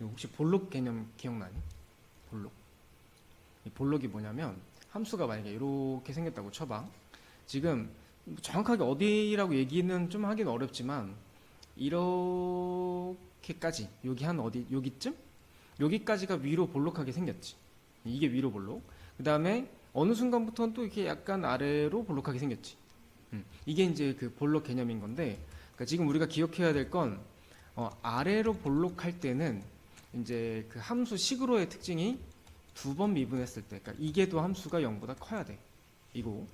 혹시 볼록 개념 기억나니? 볼록. 이 볼록이 뭐냐면 함수가 만약에 이렇게 생겼다고 쳐봐. 지금 정확하게 어디라고 얘기는 좀 하긴 어렵지만 이렇게까지 여기 한 어디 여기쯤 여기까지가 위로 볼록하게 생겼지. 이게 위로 볼록. 그 다음에 어느 순간부터는 또 이렇게 약간 아래로 볼록하게 생겼지. 음, 이게 이제 그 볼록 개념인 건데, 그러니까 지금 우리가 기억해야 될건 어, 아래로 볼록할 때는 이제 그 함수 식으로의 특징이 두 번 미분했을 때, 그러니까 이게도 함수가 0보다 커야 돼. 이거.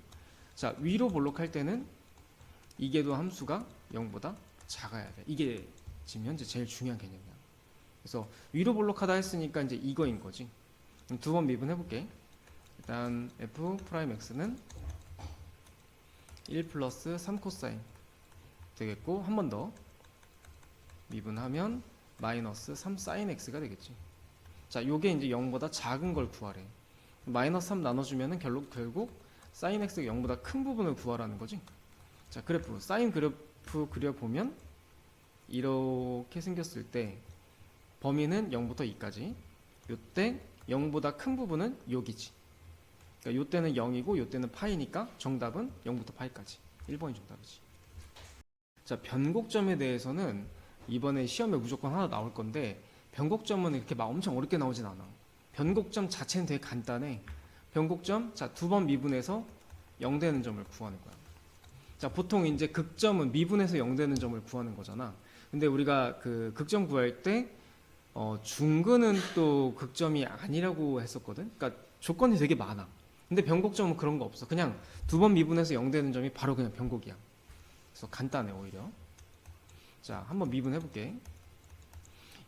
자 위로 볼록할 때는 이게도 함수가 0보다 작아야 돼. 이게 지금 현재 제일 중요한 개념이야. 그래서 위로 볼록하다 했으니까 이제 이거인 거지. 두 번 미분해 볼게. 일단 f 프라임 x는 1 플러스 3 코사인 되겠고 한 번 더 미분하면 마이너스 3 사인 x가 되겠지. 자, 요게 이제 0보다 작은 걸 구하래. 마이너스 3 나눠주면은 결국 결국 사인 x가 0보다 큰 부분을 구하라는 거지. 자, 그래프 사인 그래프 그려 보면 이렇게 생겼을 때 범위는 0부터 2까지. 요때 0보다 큰 부분은 여기지. 그러니까 요때는 0이고 요때는 파이니까 정답은 0부터 파이까지. 1번이 정답이지. 자, 변곡점에 대해서는 이번에 시험에 무조건 하나 나올 건데 변곡점은 이렇게 막 엄청 어렵게 나오진 않아. 변곡점 자체는 되게 간단해. 변곡점 자, 두 번 미분해서 0 되는 점을 구하는 거야. 자, 보통 이제 극점은 미분해서 0 되는 점을 구하는 거잖아. 근데 우리가 그 극점 구할 때 어, 중근은 또 극점이 아니라고 했었거든. 그러니까 조건이 되게 많아. 근데 변곡점은 그런 거 없어. 그냥 두 번 미분해서 0 되는 점이 바로 그냥 변곡이야. 그래서 간단해 오히려. 자, 한번 미분해 볼게.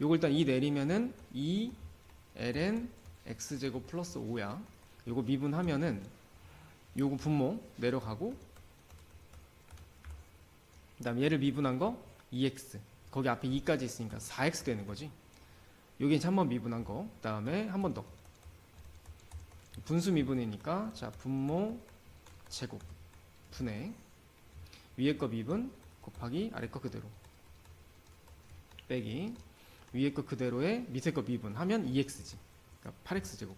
요거 일단 2 내리면은 2 ln x제곱 플러스 5야. 요거 미분하면은 요거 분모 내려가고 그다음 얘를 미분한 거 2x. 거기 앞에 2까지 있으니까 4x 되는 거지. 요게 이제 한번 미분한 거. 그다음에 한 번 더. 분수 미분이니까 자, 분모 제곱 분의 위에 거 미분 곱하기 아래 거 그대로. 빼기 위에 거 그대로에 밑에 거 미분 하면 2x지. 그러니까 8x 제곱.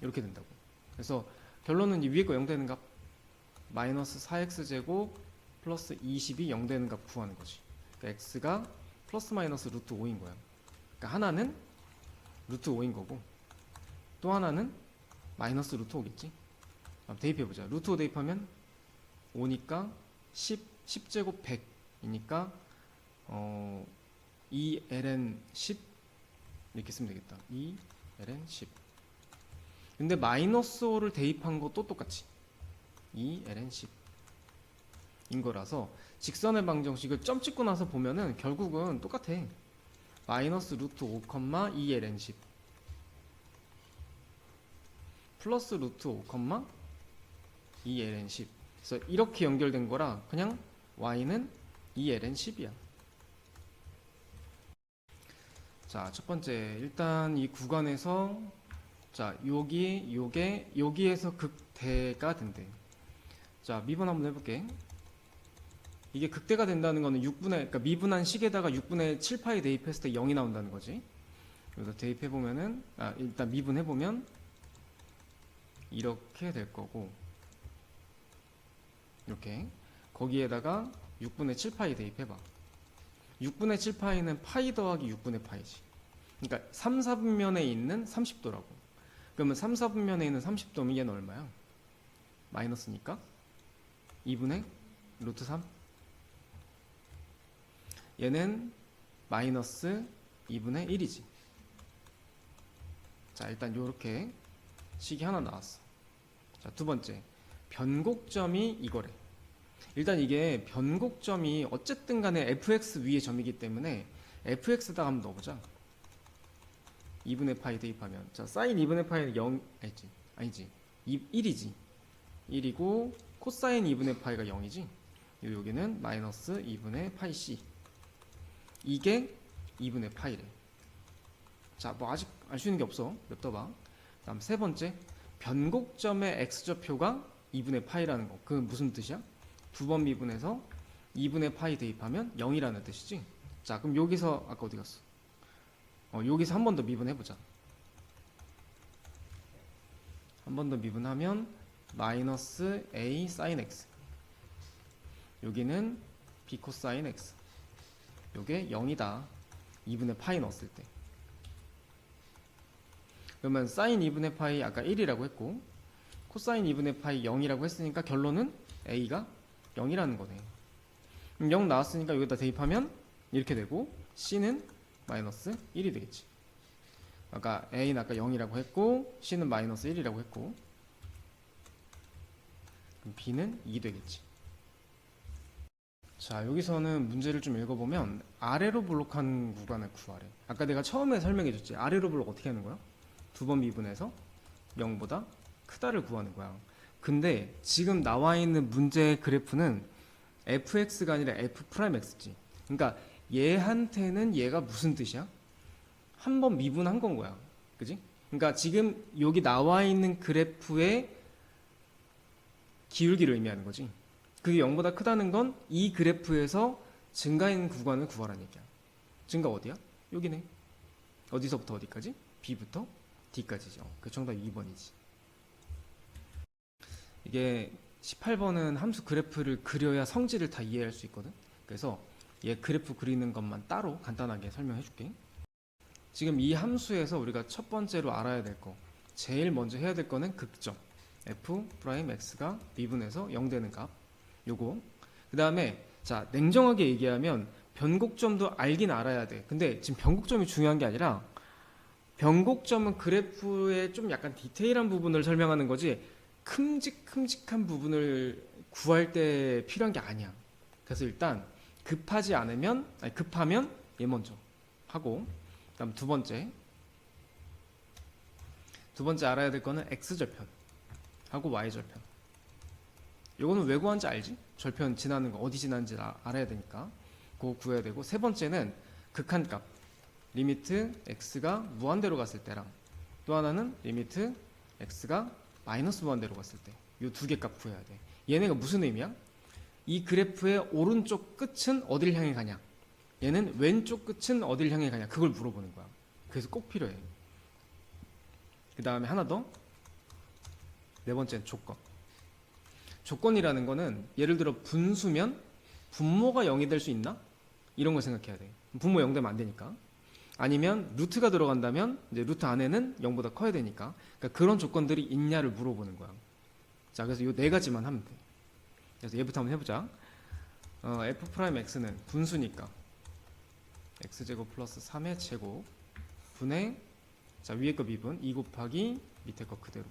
이렇게 된다고. 그래서 결론은 이 위에 거 0 되는 값 마이너스 4x 제곱 플러스 20이 0 되는 값 구하는 거지. 그러니까 x가 플러스 마이너스 루트 5인 거야. 그러니까 하나는 루트 5인 거고 또 하나는 마이너스 루트 5겠지. 대입해 보자. 루트 5 대입하면 5니까 10 10제곱 100이니까 어 2ln 10 이렇게 쓰면 되겠다. 2ln 10. 근데 마이너스 5를 대입한 것도 똑같이 2ln 10. 인 거라서 직선의 방정식을 점 찍고 나서 보면은 결국은 똑같아. 마이너스 루트 5, 2ln 10 플러스 루트 5, 2ln 10 그래서 이렇게 연결된 거라 그냥 y는 2ln 10이야. 자, 첫 번째 일단 이 구간에서 자, 여기 요게 여기에서 극대가 된대. 자, 미분 한번 해 볼게. 이게 극대가 된다는 거는 6분의 그러니까 미분한 식에다가 6분의 7파이 대입했을 때 0이 나온다는 거지. 그래서 대입해 보면은 아, 일단 미분해 보면 이렇게 될 거고 이렇게 거기에다가 6분의 7파이 대입해 봐. 6분의 7파이는 파이 더하기 6분의 파이지. 그러니까 3, 4분면에 있는 30도라고. 그러면 3, 4분면에 있는 30도면 얘는 얼마야? 마이너스니까 2분의 루트 3 얘는 마이너스 2분의 1이지. 자, 일단 요렇게 식이 하나 나왔어. 자, 두 번째. 변곡점이 이거래. 일단 이게 변곡점이 어쨌든 간에 fx 위의 점이기 때문에 fx에다가 한번 넣어보자. 2분의 파이 대입하면. 자, 사인 2분의 파이는 0, 아니지. 아니지. 2, 1이지. 1이고, 코사인 2분의 파이가 0이지. 여기는 마이너스 2분의 파이 c. 이게 2분의 파이래. 자, 뭐 아직 알 수 있는 게 없어. 몇더 봐. 다음 세 번째. 변곡점의 x좌표가 2분의 파이라는 거. 그건 무슨 뜻이야? 두번 미분해서 2분의 파이 대입하면 0이라는 뜻이지. 자, 그럼 여기서 아까 어디 갔어? 어, 여기서 한 번 더 미분해 보자. 한 번 더 미분하면 마이너스 a sin x. 여기는 b 코사인 x. 요게 0이다. 2분의 파이 넣었을 때. 그러면 사인 2분의 파이 아까 1이라고 했고 코사인 2분의 파이 0이라고 했으니까 결론은 a가 0이라는 거네. 그럼 0 나왔으니까 여기다 대입하면 이렇게 되고 c는 마이너스 1이 되겠지. 아까 a는 아까 0이라고 했고 c는 마이너스 1이라고 했고 그럼 b는 2 되겠지. 자 여기서는 문제를 좀 읽어보면 아래로 블록한 구간을 구하래. 아까 내가 처음에 설명해줬지. 아래로 블록 어떻게 하는 거야? 두 번 미분해서 0보다 크다를 구하는 거야. 근데 지금 나와 있는 문제의 그래프는 fx가 아니라 f 프라임 x지. 그러니까 얘한테는 얘가 무슨 뜻이야? 한 번 미분한 건 거야. 그지? 그러니까 지금 여기 나와 있는 그래프의 기울기를 의미하는 거지. 그게 0보다 크다는 건 이 그래프에서 증가인 구간을 구하라는 얘기야. 증가 어디야? 여기네. 어디서부터 어디까지? B부터 D까지죠. 그 정답 2번이지. 이게 18번은 함수 그래프를 그려야 성질을 다 이해할 수 있거든. 그래서 얘 그래프 그리는 것만 따로 간단하게 설명해 줄게. 지금 이 함수에서 우리가 첫 번째로 알아야 될 거, 제일 먼저 해야 될 거는 극점. f 프라임 x가 미분해서 0 되는 값. 요거. 그 다음에 자 냉정하게 얘기하면 변곡점도 알긴 알아야 돼. 근데 지금 변곡점이 중요한 게 아니라 변곡점은 그래프의 좀 약간 디테일한 부분을 설명하는 거지 큼직큼직한 부분을 구할 때 필요한 게 아니야. 그래서 일단 급하지 않으면 아니 급하면 얘 먼저 하고 그다음 두 번째 두 번째 알아야 될 거는 x 절편 하고 y 절편. 요거는 왜 구한지 알지? 절편 지나는 거 어디 지나는지 아- 알아야 되니까 그거 구해야 되고 세 번째는 극한값 리미트 x가 무한대로 갔을 때랑 또 하나는 리미트 x가 마이너스 무한대로 갔을 때요두개 값 구해야 돼. 얘네가 무슨 의미야? 이 그래프의 오른쪽 끝은 어딜 향해 가냐? 얘는 왼쪽 끝은 어딜 향해 가냐? 그걸 물어보는 거야. 그래서 꼭 필요해. 그 다음에 하나 더. 네 번째는 조건. 조건이라는 거는 예를 들어 분수면 분모가 0이 될 수 있나? 이런 걸 생각해야 돼. 분모 0 되면 안 되니까. 아니면 루트가 들어간다면 이제 루트 안에는 0보다 커야 되니까. 그러니까 그런 조건들이 있냐를 물어보는 거야. 자, 그래서 이 네 가지만 하면 돼. 그래서 얘부터 한번 해보자. 어, f 프라임 x는 분수니까 x 제곱 플러스 3의 제곱 분의 자 위에 거 미분 2 곱하기 밑에 거 그대로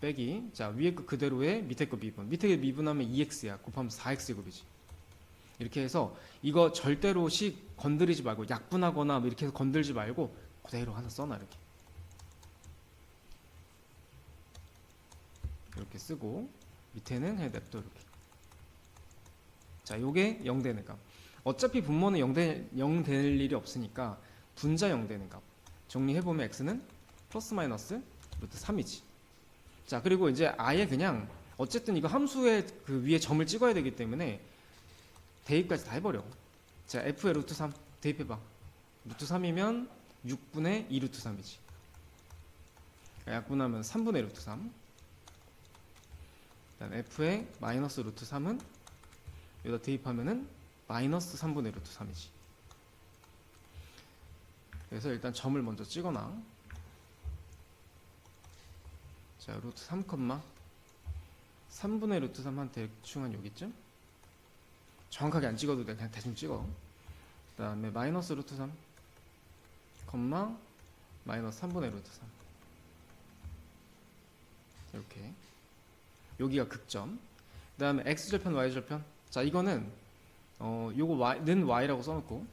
빼기 자 위에 거 그대로에 밑에 거 미분 밑에 거 미분하면 2x야 곱하면 4x 제곱이지 이렇게 해서 이거 절대로 식 건드리지 말고 약분하거나 뭐 이렇게 해서 건들지 말고 그대로 하나 써놔 이렇게. 이렇게 쓰고 밑에는 그냥 냅둬 이렇게. 자 요게 0 되는 값. 어차피 분모는 0, 되, 0 될 일이 없으니까 분자 0 되는 값. 정리해보면 x는 플러스 마이너스 루트 3이지. 자 그리고 이제 아예 그냥 어쨌든 이거 함수의 그 위에 점을 찍어야 되기 때문에 대입까지 다 해버려. 자 f의 루트 3 대입해봐. 루트 3이면 6분의 2 루트 3이지. 약분하면 3분의 루트 3 그다음 f의 마이너스 루트 3은 여기다 대입하면은 마이너스 3분의 루트 3이지. 그래서 일단 점을 먼저 찍어놔. 자 루트 3 컴마 3분의 루트 3한 대충 한 여기쯤 정확하게 안 찍어도 돼. 그냥 대충 찍어. 그 다음에 마이너스 루트 3 컴마 마이너스 3분의 루트 3 이렇게. 여기가 극점. 그 다음에 x절편 y절편. 자 이거는 어 요거 y는 y라고 써놓고.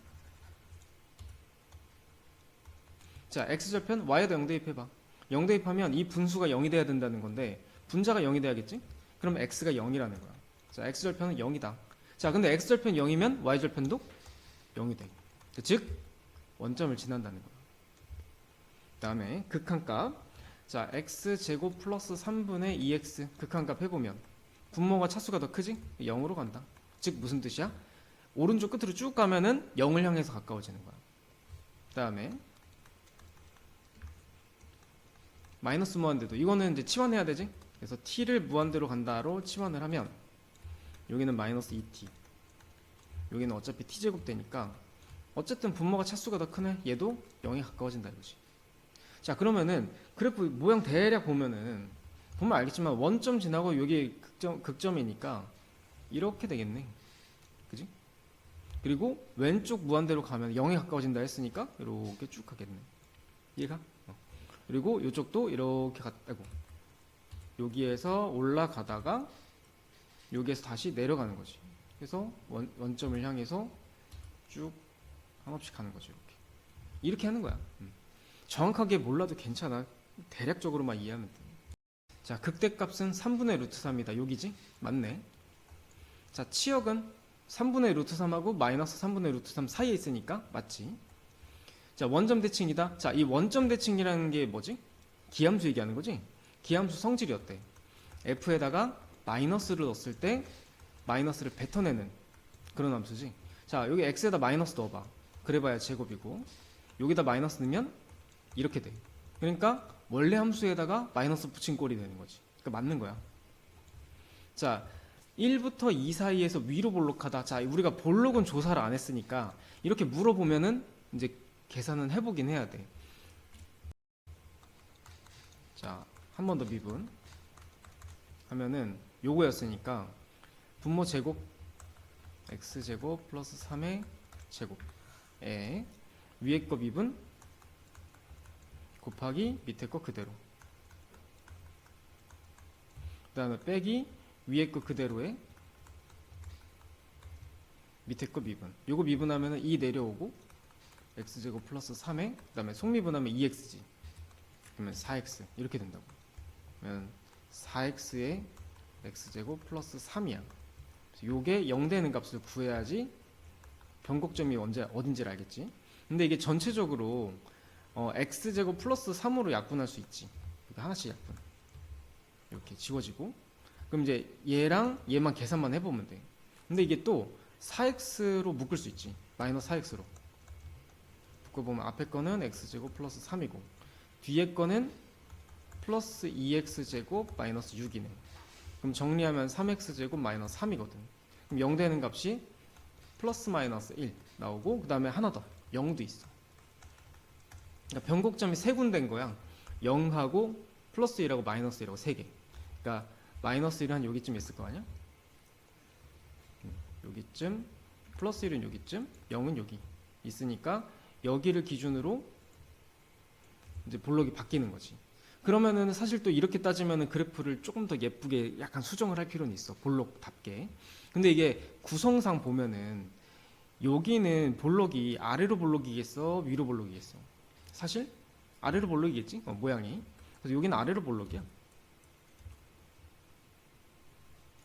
자 x절편 y에다 0 대입해봐. 0 대입하면 이 분수가 0이 돼야 된다는 건데 분자가 0이 돼야겠지? 그럼 x가 0이라는 거야. 자 x절편은 0이다 자 근데 x절편 0이면 y절편도 0이 돼. 즉 원점을 지난다는 거야. 다음에 극한값. 자 x 제곱 플러스 3분의 2x 극한값 해 보면 분모가 차수가 더 크지? 0으로 간다. 즉 무슨 뜻이야? 오른쪽 끝으로 쭉 가면은 0을 향해서 가까워지는 거야. 그다음에 마이너스 무한대도 이거는 이제 치환해야 되지. 그래서 t를 무한대로 간다로 치환을 하면 여기는 마이너스 2t. 여기는 어차피 t 제곱 되니까 어쨌든 분모가 차수가 더 크네. 얘도 0에 가까워진다 이거지. 자 그러면은 그래프 모양 대략 보면은 보면 알겠지만 원점 지나고 여기 극점 극점이니까 이렇게 되겠네. 그지? 그리고 왼쪽 무한대로 가면 0에 가까워진다 했으니까 이렇게 쭉 가겠네. 이해가? 어. 그리고 이쪽도 이렇게 갔다고. 여기에서 올라가다가 여기에서 다시 내려가는 거지. 그래서 원, 원점을 향해서 쭉 한없씩 가는 거죠. 이렇게. 이렇게 하는 거야. 음. 정확하게 몰라도 괜찮아. 대략적으로만 이해하면 돼. 자, 극대값은 3분의 루트 3이다. 여기지? 맞네. 자, 치역은 3분의 루트 3하고 마이너스 3분의 루트 3 사이에 있으니까 맞지? 자, 원점 대칭이다. 자, 이 원점 대칭이라는 게 뭐지? 기함수 얘기하는 거지? 기함수 성질이 어때? f에다가 마이너스를 넣었을 때 마이너스를 뱉어내는 그런 함수지. 자, 여기 x에다 마이너스 넣어봐. 그래봐야 제곱이고 여기다 마이너스 넣으면 이렇게 돼. 그러니까 원래 함수에다가 마이너스 붙인 꼴이 되는 거지. 그러니까 맞는 거야. 자, 1부터 2 사이에서 위로 볼록하다. 자, 우리가 볼록은 조사를 안 했으니까 이렇게 물어보면은 이제 계산은 해보긴 해야 돼. 자, 한 번 더 미분 하면은 요거였으니까 분모 제곱 x 제곱 플러스 3의 제곱에 위에 거 미분 곱하기 밑에 거 그대로. 그 다음에 빼기 위에 거 그대로에 밑에 거 미분. 요거 미분하면 2 내려오고 x제곱 플러스 3에 그 다음에 속미분하면 2x지. 그러면 4x 이렇게 된다고. 그러면 4x에 x제곱 플러스 3이야. 요게 0 되는 값을 구해야지 변곡점이 언제 어딘지를 알겠지? 근데 이게 전체적으로 어, x제곱 플러스 3으로 약분할 수 있지. 하나씩 약분. 이렇게 지워지고. 그럼 이제 얘랑 얘만 계산만 해보면 돼. 근데 이게 또 4x로 묶을 수 있지. 마이너스 4x로. 묶어보면 앞에 거는 x제곱 플러스 3이고 뒤에 거는 플러스 2x제곱 마이너스 6이네 그럼 정리하면 3x제곱 마이너스 3이거든 그럼 0 되는 값이 플러스 마이너스 1 나오고 그 다음에 하나 더 0도 있어 그러니까 변곡점이 세 군데인 거야 0하고 플러스 1하고 마이너스 1하고 세 개. 그러니까 마이너스 1은 여기쯤 있을 거 아니야? 음, 여기쯤 플러스 1은 여기쯤 0은 여기 있으니까 여기를 기준으로 이제 볼록이 바뀌는 거지. 그러면은 사실 또 이렇게 따지면은 그래프를 조금 더 예쁘게 약간 수정을 할 필요는 있어. 볼록답게. 근데 이게 구성상 보면은 여기는 볼록이 아래로 볼록이겠어, 위로 볼록이겠어. 사실 아래로 볼록이겠지? 어, 모양이. 그래서 여기는 아래로 볼록이야.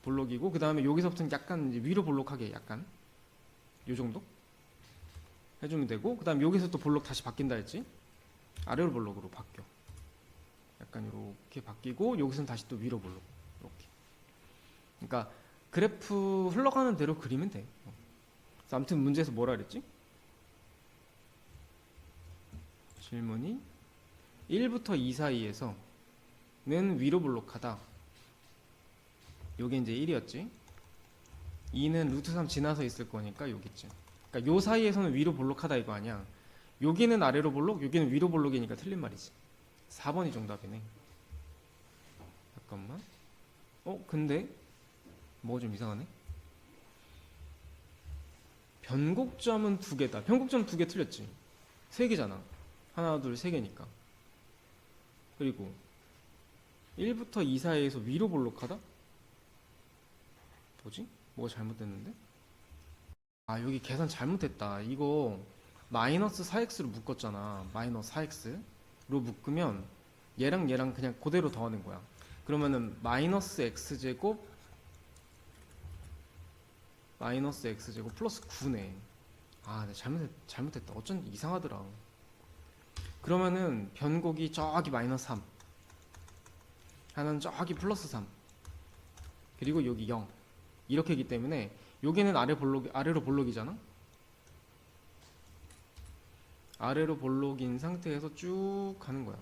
볼록이고 그 다음에 여기서부터는 약간 위로 볼록하게 약간 요 정도 해주면 되고 그 다음 여기서 또 볼록 다시 바뀐다 했지? 아래로 볼록으로 바뀌어. 약간 이렇게 바뀌고 여기서는 다시 또 위로 볼록 이렇게. 그러니까 그래프 흘러가는 대로 그리면 돼. 어. 아무튼 문제에서 뭐라 그랬지? 질문이 1부터 2 사이에서는 위로 볼록하다. 요게 이제 1이었지. 2는 루트 3 지나서 있을 거니까 여기쯤. 그러니까 요 사이에서는 위로 볼록하다 이거 아니야. 여기는 아래로 볼록, 여기는 위로 볼록이니까 틀린 말이지. 4번이 정답이네. 잠깐만. 어, 근데 뭐가 좀 이상하네. 변곡점은 두 개다. 변곡점 두 개 틀렸지. 세 개잖아. 하나, 둘, 세 개니까. 그리고 1부터 2 사이에서 위로 볼록하다? 뭐지? 뭐가 잘못됐는데? 아, 여기 계산 잘못했다. 이거 마이너스 4x로 묶었잖아. 마이너스 4x로 묶으면 얘랑 얘랑 그냥 그대로 더하는 거야. 그러면은 마이너스 x제곱 마이너스 x제곱 플러스 9네. 아, 잘못했, 잘못했다. 어쩐 이상하더라. 그러면은 변곡이 저기 마이너스 3 하나는 저기 플러스 3 그리고 여기 0 이렇게이기 때문에 여기는 아래 볼록 아래로 볼록이잖아 아래로 볼록인 상태에서 쭉 가는 거야.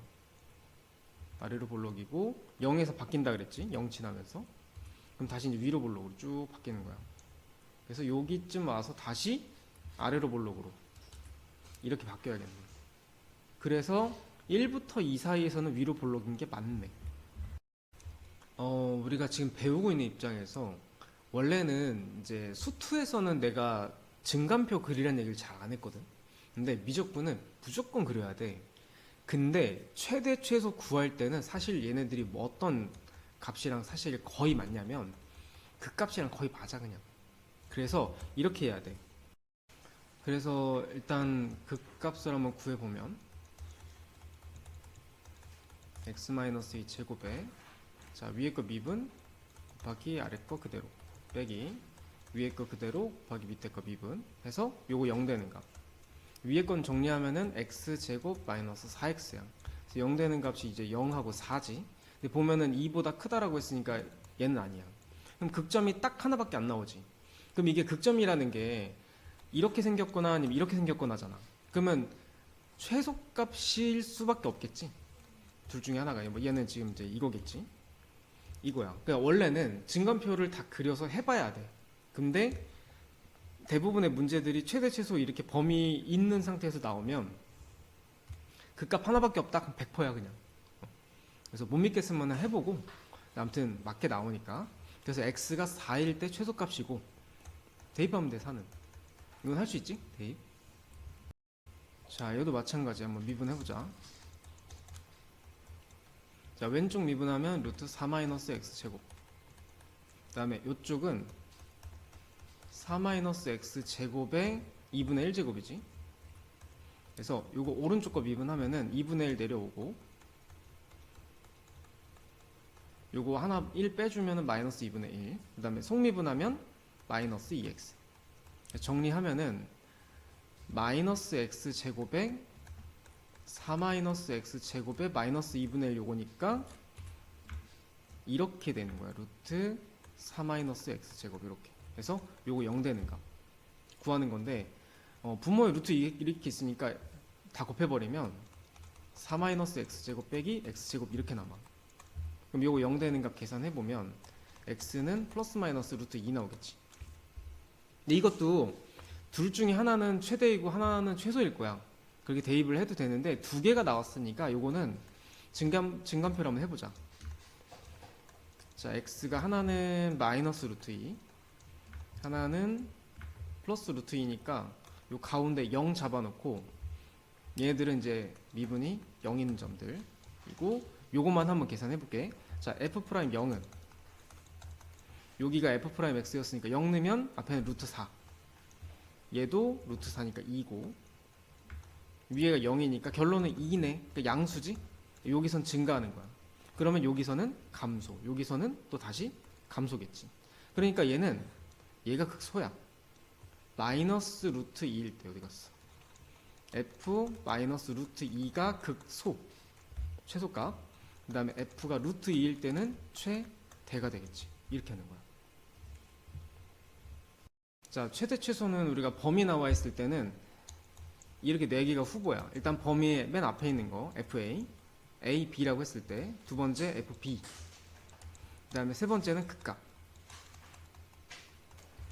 아래로 볼록이고 0에서 바뀐다 그랬지? 0 지나면서. 그럼 다시 이제 위로 볼록으로 쭉 바뀌는 거야. 그래서 여기쯤 와서 다시 아래로 볼록으로 이렇게 바뀌어야겠네. 그래서 1부터 2 사이에서는 위로 볼록인 게 맞네. 어, 우리가 지금 배우고 있는 입장에서 원래는 이제 수투에서는 내가 증간표 그리라는 얘기를 잘 안 했거든. 근데 미적분은 무조건 그려야 돼. 근데 최대 최소 구할 때는 사실 얘네들이 뭐 어떤 값이랑 사실 거의 맞냐면 그 값이랑 거의 맞아 그냥. 그래서 이렇게 해야 돼. 그래서 일단 그 값을 한번 구해 보면 x-2 제곱에 자 위에 거 미분 곱하기 아래 거 그대로 빼기 위에 거 그대로 곱하기 밑에 거 미분 해서 요거 0 되는 값 위에 건 정리하면은 x 제곱 마이너스 4x야. 그래서 0 되는 값이 이제 0하고 4지. 근데 보면은 2보다 크다라고 했으니까 얘는 아니야. 그럼 극점이 딱 하나밖에 안 나오지. 그럼 이게 극점이라는 게 이렇게 생겼거나 아니면 이렇게 생겼거나잖아. 그러면 최소값일 수밖에 없겠지. 둘 중에 하나가. 뭐 얘는 지금 이제 이거겠지. 이거야. 그러니까 원래는 증간표를 다 그려서 해봐야 돼. 근데 대부분의 문제들이 최대 최소 이렇게 범위 있는 상태에서 나오면 그 값 하나밖에 없다. 그럼 100%야 그냥. 그래서 못 믿겠으면 해보고 아무튼 맞게 나오니까. 그래서 x가 4일 때 최소값이고 대입하면 돼 4는. 이건 할 수 있지? 대입? 자 얘도 마찬가지. 한번 미분해보자. 자 왼쪽 미분하면 루트 4 마이너스 x 제곱. 그 다음에 이쪽은 4 마이너스 x 제곱의 2분의 1 제곱이지 그래서 요거 오른쪽 거 미분하면은 2분의 1 내려오고 요거 하나 1 빼주면은 마이너스 2분의 1 그 다음에 속미분하면 마이너스 2x 정리하면은 마이너스 x 제곱에 4 마이너스 x 제곱에 마이너스 2분의 1 요거니까 이렇게 되는 거야. 루트 4 마이너스 x 제곱 이렇게. 그래서 요거 0 되는 값 구하는 건데 어, 분모에 루트 이- 이렇게 있으니까 다 곱해버리면 4 마이너스 x 제곱 빼기 x 제곱 이렇게 남아. 그럼 요거 0 되는 값 계산해 보면 x는 플러스 마이너스 루트 2 나오겠지. 근데 이것도 둘 중에 하나는 최대이고 하나는 최소일 거야. 그렇게 대입을 해도 되는데 두 개가 나왔으니까 요거는 증감 증감표로 한번 해보자. 자, x가 하나는 마이너스 루트 2, 하나는 플러스 루트 2니까 요 가운데 0 잡아놓고 얘들은 이제 미분이 0인 점들이고 요것만 한번 계산해 볼게. 자, f 프라임 0은 여기가 f 프라임 x였으니까 0 넣으면 앞에는 루트 4. 얘도 루트 4니까 2고 위에가 0이니까 결론은 2네. 그러니까 양수지? 여기선 증가하는 거야. 그러면 여기서는 감소. 여기서는 또 다시 감소겠지. 그러니까 얘는 얘가 극소야. 마이너스 루트 2일 때 어디 갔어? f 마이너스 루트 2가 극소. 최소값. 그 다음에 f가 루트 2일 때는 최대가 되겠지. 이렇게 하는 거야. 자, 최대 최소는 우리가 범위 나와 있을 때는 이렇게 네 개가 후보야. 일단 범위의 맨 앞에 있는 거 FA, A, B라고 했을 때 두 번째 FB, 그 다음에 세 번째는 극값.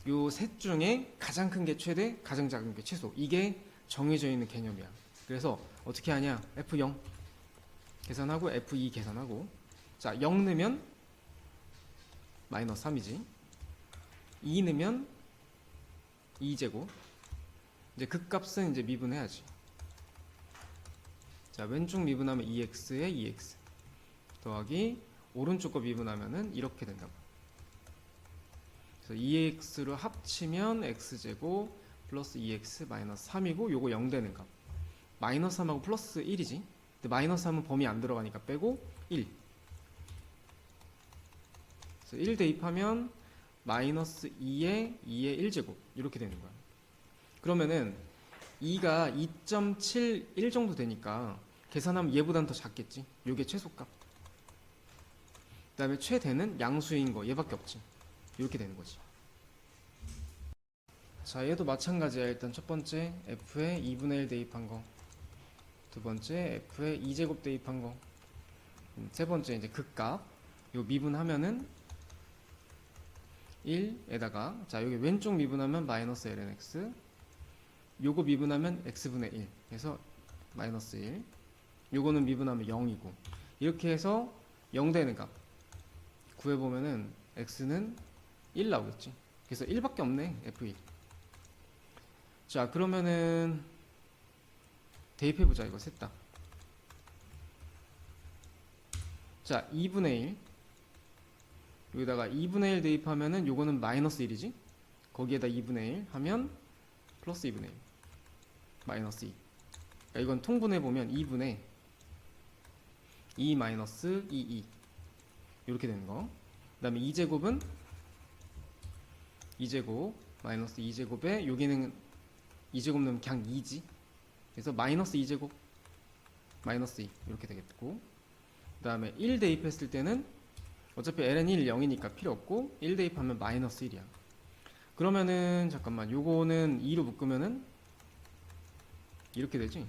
요 셋 중에 가장 큰 게 최대, 가장 작은 게 최소. 이게 정해져 있는 개념이야. 그래서 어떻게 하냐? F0 계산하고 F2 계산하고 자, 0 넣으면 마이너스 3이지. 2 넣으면 2제곱 이제 극값은 이제 미분해야지. 자 왼쪽 미분하면 2x에 2x 더하기 오른쪽 거 미분하면은 이렇게 된다고. 그래서 2x로 합치면 x 제곱 플러스 2x 마이너스 3이고 요거 0 되는 값. 마이너스 3하고 플러스 1이지. 근데 마이너스 3은 범위 안 들어가니까 빼고 1. 그래서 1 대입하면 마이너스 2에 2에 1제곱 이렇게 되는 거야. 그러면은 2가 2.71 정도 되니까 계산하면 얘보다는 더 작겠지. 요게 최소값. 그 다음에 최대는 양수인 거 얘밖에 없지. 이렇게 되는 거지. 자, 얘도 마찬가지야. 일단 첫 번째 f에 2분의 1 대입한 거. 두 번째 f의 2제곱 대입한 거. 음, 세 번째 이제 극값. 요 미분하면은 1에다가 자 여기 왼쪽 미분하면 마이너스 lnx 요거 미분하면 x분의 1 그래서 마이너스 1 요거는 미분하면 0이고 이렇게 해서 0 되는 값 구해보면은 x는 1 나오겠지. 그래서 1밖에 없네 f1 자 그러면은 대입해 보자 이거 셋 다. 자 2분의 1 여기다가 2분의 1 대입하면은 요거는 마이너스 1이지? 거기에다 2분의 1 하면 플러스 2분의 1 마이너스 2 그러니까 이건 통분해 보면 2분의 2 마이너스 2 2 이렇게 되는 거. 그 다음에 2제곱은 2제곱 마이너스 2제곱에 여기는 2제곱 넣으면 그냥 2지. 그래서 마이너스 2제곱 마이너스 2 이렇게 되겠고 그 다음에 1 대입했을 때는 어차피 ln 1 0이니까 필요 없고 1 대입하면 마이너스 1이야. 그러면은 잠깐만 요거는 2로 묶으면은 이렇게 되지.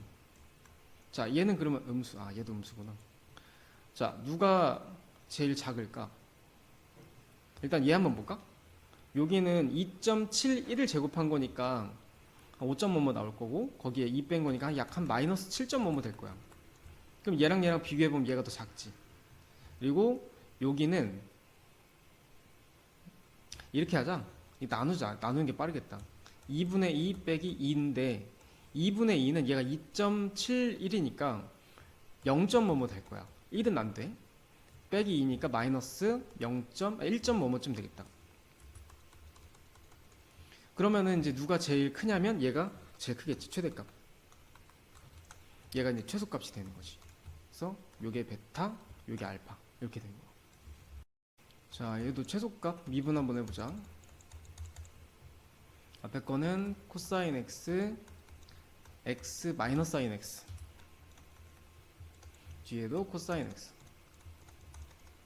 자 얘는 그러면 음수 아 얘도 음수구나. 자 누가 제일 작을까? 일단 얘 한번 볼까? 여기는 2.71을 제곱한 거니까 5.5뭐 나올 거고 거기에 2 뺀 거니까 약 한 마이너스 7.5뭐 될 거야. 그럼 얘랑 얘랑 비교해 보면 얘가 더 작지. 그리고 여기는 이렇게 하자. 이 나누자. 나누는 게 빠르겠다. 2분의 2 빼기 2인데 2분의 2는 얘가 2.71이니까 0.5뭐 될 거야. 1은 안 돼. 빼기 2니까 마이너스 0.1.5쯤 되겠다. 그러면은 이제 누가 제일 크냐면 얘가 제일 크겠지 최대값. 얘가 이제 최소값이 되는 거지. 그래서 요게 베타, 요게 알파 이렇게 되는 거. 자, 얘도 최소값 미분 한번 해보자. 앞에 거는 코사인 x, x 마이너스 사인 x. 뒤에도 코사인 x.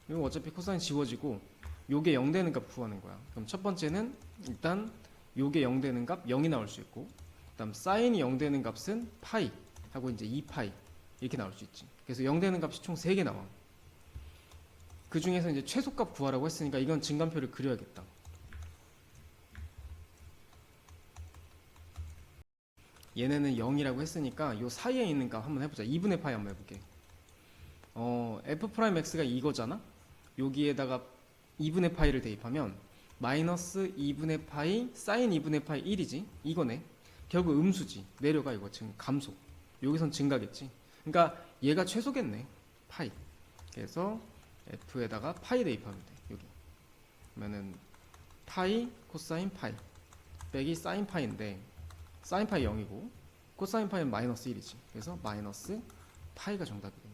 이거 어차피 코사인 지워지고 요게 0 되는 값 구하는 거야. 그럼 첫 번째는 일단 요게 0 되는 값 0이 나올 수 있고 그다음 사인이 0 되는 값은 파이 하고 이제 2파이 이렇게 나올 수 있지. 그래서 0 되는 값이 총 3개 나와. 그 중에서 이제 최소값 구하라고 했으니까 이건 증간표를 그려야겠다. 얘네는 0이라고 했으니까 요 사이에 있는 값 한번 해보자. 2분의 파이 한번 해볼게. 어, f 프라임 x가 이거잖아. 여기에다가 2분의 파이를 대입하면 마이너스 2분의 파이 사인 2분의 파이 1이지. 이거네. 결국 음수지. 내려가 이거 지금 감소. 여기선 증가겠지. 그러니까 얘가 최소겠네. 파이. 그래서 f에다가 파이 대입하면 돼. 여기. 그러면은 파이 코사인 파이 빼기 사인 파이인데 사인 파이 0이고 코사인 파이는 마이너스 1이지. 그래서 마이너스 파이가 정답이 됩니다.